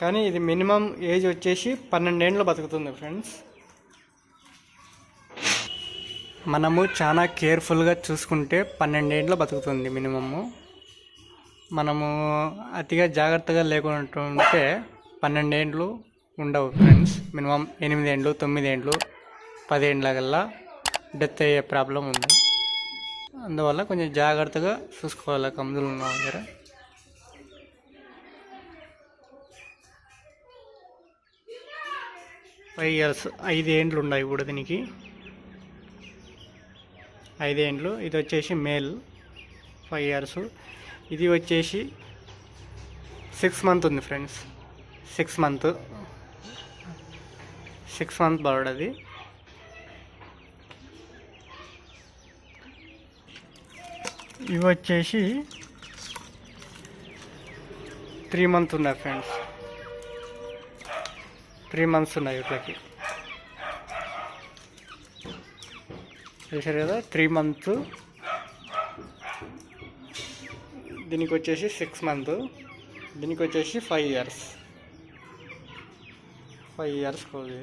కానీ ఇది minimum age వచ్చేసి పన్నెండేండ్లు బతుకుతుంది ఫ్రెండ్స్ మనము చాలా కేర్ఫుల్గా చూసుకుంటే పన్నెండేండ్లు బతుకుతుంది మినిమము. మనము అతిగా జాగ్రత్తగా లేకుండా ఉంటే పన్నెండేండ్లు ఉండవు ఫ్రెండ్స్ మినిమం ఎనిమిదేండ్లు తొమ్మిదేండ్లు పదేండ్ల కల్లా డెత్ అయ్యే ప్రాబ్లం ఉంది. అందువల్ల కొంచెం జాగ్రత్తగా చూసుకోవాలి కమ్ములు ఉన్న దగ్గర ఫైవ్ ఇయర్స్ ఐదు ఏండ్లు ఉన్నాయి కూడా దీనికి. ఐదేండ్లు ఇది వచ్చేసి మేల్ ఫైవ్ ఇయర్స్. ఇది వచ్చేసి సిక్స్ మంత్ ఉంది friends. Six month six month bird అది. ఇవి వచ్చేసి త్రీ మంత్ ఉన్నాయి ఫ్రెండ్స్. త్రీ మంత్స్ ఉన్నాయి వీటికి చూసారు కదా? త్రీ మంత్స్ దీనికి వచ్చేసి సిక్స్ మంత్ దీనికి వచ్చేసి ఫైవ్ ఇయర్స్ ఫైవ్ ఇయర్స్ కోది